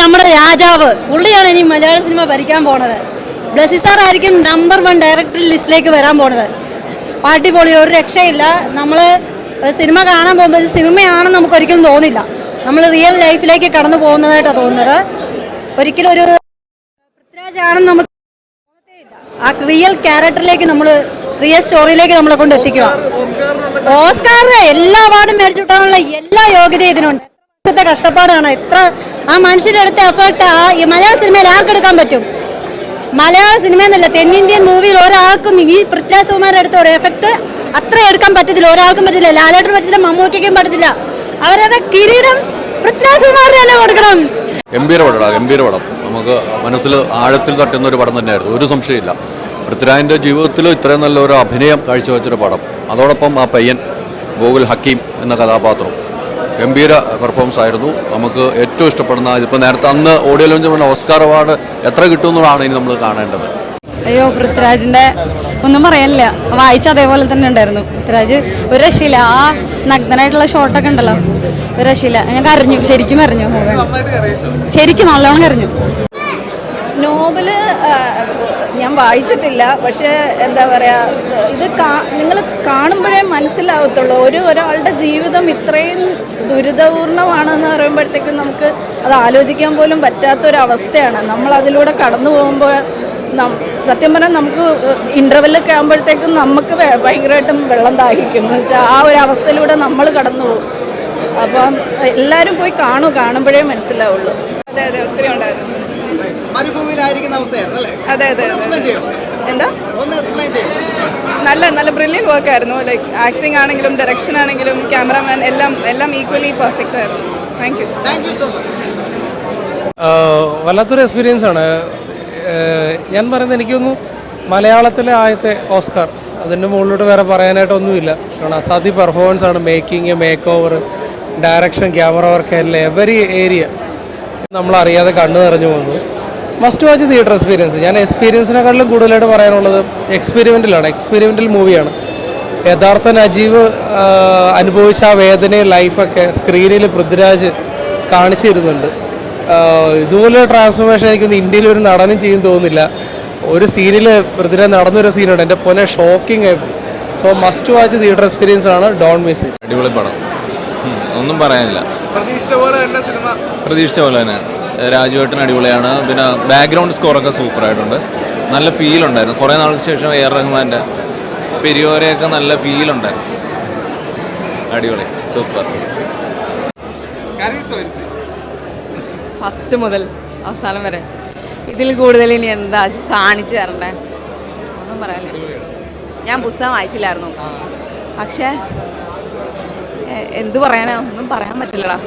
നമ്മുടെ രാജാവ്. പുള്ളിയാണ് ഇനി മലയാള സിനിമ ഭരിക്കാൻ പോണത്. ബ്ലസി സാർ ആയിരിക്കും നമ്പർ വൺ ഡയറക്ടർ ലിസ്റ്റിലേക്ക് വരാൻ പോണത്. പാർട്ടി പൊളി ഒരു രക്ഷയില്ല. നമ്മൾ സിനിമ കാണാൻ പോകുമ്പോൾ സിനിമയാണെന്ന് നമുക്ക് ഒരിക്കലും തോന്നില്ല നമ്മൾ റിയൽ ലൈഫിലേക്ക് കടന്നു പോകുന്നതായിട്ടാണ് തോന്നുന്നത്. ഒരിക്കലും ഒരു പൃഥ്വിരാജാണെന്ന് നമുക്ക്. ആ റിയൽ ക്യാരക്ടറിലേക്ക് നമ്മൾ റിയൽ സ്റ്റോറിയിലേക്ക് നമ്മളെ കൊണ്ട് എത്തിക്കുക ഓസ്കാറിന് എല്ലാ അവാർഡും മേടിച്ചിട്ടാനുള്ള എല്ലാ യോഗ്യതയും ഇതിനുണ്ട്. ഇപ്പോഴത്തെ കഷ്ടപ്പാടാണ്. എത്ര ആ മനുഷ്യരുടെ അടുത്ത എഫേർട്ട് ആ ഈ മലയാള സിനിമയിൽ ആർക്കെടുക്കാൻ പറ്റും? മലയാള സിനിമ എന്നല്ല തെന്നിന്ത്യൻ മൂവിയിൽ ഒരാൾക്കും ഈ പൃഥ്വിരാജ് സുകുമാരുടെ അടുത്ത ഒരു എഫക്ട് അത്ര എടുക്കാൻ പറ്റത്തില്ല. ഒരാൾക്കും പറ്റില്ല ലാലേട്ടനും പറ്റില്ല മമ്മൂക്കും പറ്റത്തില്ല. അവരത് കിരീടം പൃഥ്വിരാജ് സുകുമാറിന് തന്നെ കൊടുക്കണം. ഗംഭീര പടം ഗംഭീര പടം. നമുക്ക് മനസ്സിൽ ആഴത്തിൽ തട്ടുന്ന ഒരു പടം തന്നെയായിരുന്നു. ഒരു സംശയമില്ല പൃഥ്വിരാജിന്റെ ജീവിതത്തിൽ ഇത്രയും നല്ല ഒരു അഭിനയം കാഴ്ചവെച്ചൊരു പടം. അതോടൊപ്പം ആ പയ്യൻ ഗോകുൽ ഹക്കീം എന്ന കഥാപാത്രം. ഗംഭീര പെർഫോമൻസ് ആയിരുന്നു. നമുക്ക് ഏറ്റവും ഇഷ്ടപ്പെടുന്ന ഇതിപ്പോൾ നേരത്തെ അന്ന് ഓഡിയോ ലോഞ്ച് പറഞ്ഞ ഓസ്കാർ അവാർഡ് എത്ര കിട്ടുമെന്നുള്ളതാണ് ഇനി നമ്മൾ കാണേണ്ടത്. അയ്യോ പൃഥ്വിരാജിന്റെ ഒന്നും പറയാനില്ല വായിച്ച അതേപോലെ തന്നെ ഉണ്ടായിരുന്നു. പൃഥ്വിരാജ് ഒരു രക്ഷയില്ല. ആ നഗ്നനായിട്ടുള്ള ഷോട്ടൊക്കെ ഉണ്ടല്ലോ. ഒരു രക്ഷയില്ല. ഞാൻ കരഞ്ഞു. ശരിക്കും കരഞ്ഞു. ശരിക്കും നല്ലോണം കരഞ്ഞു. നോവൽ ഞാൻ വായിച്ചിട്ടില്ല. പക്ഷേ എന്താ പറയുക ഇത് നിങ്ങൾ കാണുമ്പോഴേ മനസ്സിലാവത്തുള്ളൂ ഒരു ഒരാളുടെ ജീവിതം ഇത്രയും ദുരിതപൂർണമാണെന്ന് പറയുമ്പോഴത്തേക്കും നമുക്ക് അത് ആലോചിക്കാൻ പോലും പറ്റാത്തൊരവസ്ഥയാണ്. നമ്മൾ അതിലൂടെ കടന്നു പോകുമ്പോൾ സത്യം പറഞ്ഞാൽ നമുക്ക് ഇന്റർവെല്ലൊക്കെ ആകുമ്പോഴത്തേക്കും നമുക്ക് ഭയങ്കരമായിട്ടും വെള്ളം ദാഹിക്കും. എന്ന് വെച്ചാൽ ആ ഒരു അവസ്ഥയിലൂടെ നമ്മൾ കടന്നു പോകും. അപ്പം എല്ലാവരും പോയി കാണൂ കാണുമ്പോഴേ മനസ്സിലാവുള്ളൂ. അതെ അതെ ഒത്തിരി ഉണ്ടായിരുന്നു. മരുഭൂമിയിലായിരിക്കുന്ന അവസ്ഥയായിരുന്നു അല്ലേ? അതെ അതെ? എന്താ? നല്ല നല്ല ബ്രില്യൻ വർക്ക് ആയിരുന്നു. ലൈക്ക് ആക്ടിംഗ് ആണെങ്കിലും ഡയറക്ഷൻ ആണെങ്കിലും ക്യാമറാമാൻ എല്ലാം എല്ലാം ഈക്വലി പെർഫെക്റ്റ് ആയിരുന്നു. Thank you thank you so much ah വല്ലാത്തൊരു എക്സ്പീരിയൻസ് ആണ്. ഞാൻ പറയുന്നത് എനിക്കൊന്നും മലയാളത്തിലെ ആദ്യത്തെ ഓസ്കാർ. അതിന്റെ മുകളിലോട്ട് വേറെ പറയാനായിട്ടൊന്നുമില്ല. കാരണം അസാധ്യ പെർഫോമൻസ് ആണ്. Making make over direction camera work എല്ലാം എവരി ഏരിയ നമ്മളറിയാതെ കണ്ണു നിറഞ്ഞു പോകുന്നു മസ്റ്റ് വാച്ച് തിയേറ്റർ എക്സ്പീരിയൻസ്. ഞാൻ എക്സ്പീരിയൻസിനെക്കാളും കൂടുതലായിട്ട് പറയാനുള്ളത് എക്സ്പെരിമെന്റലാണ് എക്സ്പെരിമെന്റൽ മൂവിയാണ്. യഥാർത്ഥ നജീവ് അനുഭവിച്ച ആ വേദനയും ലൈഫൊക്കെ സ്ക്രീനിൽ പൃഥ്വിരാജ് കാണിച്ചു തരുന്നുണ്ട് ഇതുപോലെ ട്രാൻസ്ഫോർമേഷൻ എനിക്കൊന്ന് ഇന്ത്യയിൽ ഒരു നടനും ചെയ്യും തോന്നുന്നില്ല. ഒരു സീനിൽ പൃഥ്വിരാജ് നടന്നൊരു സീനുണ്ട് എന്റെ പോലെ ഷോക്കിംഗ് ആയി so must watch theatre experience ആണ് ഡോൺ മിസ് അടിപൊളി പടം. ഒന്നും പറയാനില്ല. പ്രതീക്ഷിച്ച പോലെ തന്നെ സിനിമ. പ്രതീക്ഷിച്ച പോലെ തന്നെ. രാജുവേട്ടൻ അടിപൊളിയാണ്. പിന്നെ ബാക്ക്ഗ്രൗണ്ട് സ്കോറൊക്കെ സൂപ്പർ ആയിട്ടുണ്ട്. നല്ല ഫീൽ ഉണ്ടായിരുന്നു. കുറേ നാൾക്ക് ശേഷം എ ആർ റഹ്മാന്റെ പെരിയോരെയൊക്കെ നല്ല ഫീൽ ഉണ്ടായിരുന്നു. അടിപൊളി. സൂപ്പർ ഫസ്റ്റ് മുതൽ അവസാനം വരെ. ഇതിൽ കൂടുതൽ ഇനി എന്താ കാണിച്ചു തരണ്ടേ ഒന്നും പറയാനില്ല. ഞാൻ പുസ്തകം വായിച്ചില്ലായിരുന്നു. പക്ഷേ എന്ത് പറയാനാ? ഒന്നും പറയാൻ പറ്റില്ലടാ.